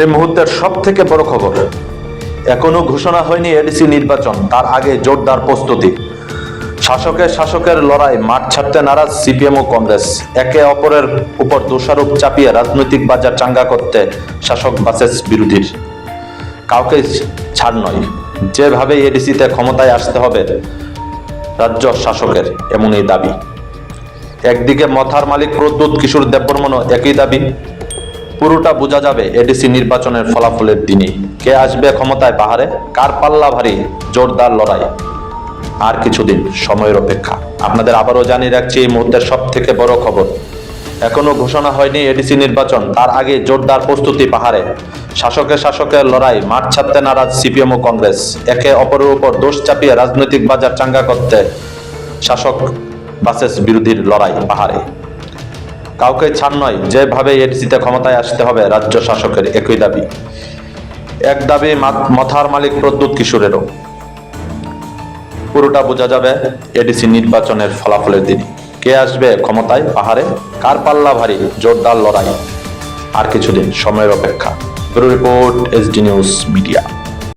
এই মুহূর্তের সব থেকে বড় খবর। এখনও ঘোষণা হয়নি এডিসি নির্বাচন, তার আগে জোরদার প্রস্তুতি। শাসকের শাসকের লড়াই, মাঠ ছাড়তে নারাজ সিপিএম ও কংগ্রেস। একে অপরের উপর দোষারোপ চাপিয়ে রাজনৈতিক বাজার চাঙ্গা করতে শাসক বাসেস বিরোধীর। কাউকে ছাড় নয়, যেভাবে এডিসিতে ক্ষমতায় আসতে হবে রাজ্য শাসকের, এমনই দাবি। একদিকে মথার মালিক প্রদ্যুৎ কিশোর দেববর্মনও একই দাবি। পুরোটা বোঝা যাবে এডিসি নির্বাচনের ফলাফলের দিনই। কে আসবে ক্ষমতায় পাহাড়ে? কার পাল্লা ভারী? জোরদার লড়াই। আর কিছুদিন সময়ের অপেক্ষা। আপনাদের আবারও জানিয়ে রাখছি, এই মুহূর্তের সব থেকে বড় খবর। এখনও ঘোষণা হয়নি এডিসি নির্বাচন, তার আগে জোরদার প্রস্তুতি পাহাড়ে। শাসকের শাসকের লড়াই, মাঠ ছাড়তে নারাজ সিপিএম ও কংগ্রেস। একে অপরের উপর দোষ চাপিয়ে রাজনৈতিক বাজার চাঙ্গা করতে শাসক বাসেস বিরোধীর লড়াই পাহাড়ে। কাউকে ছাড় নয়, যেভাবে এডিসিতে ক্ষমতায় আসতে হবে, রাজ্য শাসকের একই দাবি। এক দাবি মথার মালিক প্রদ্যুৎ কিশোরেরও। পুরোটা বোঝা যাবে এডিসি নির্বাচনের ফলাফলের দিন। কে আসবে ক্ষমতায়, পাহাড়ে? কার পাল্লা ভারী? জোরদার লড়াই। আর কিছুদিন সময়ের অপেক্ষা। Bureau report SD news media.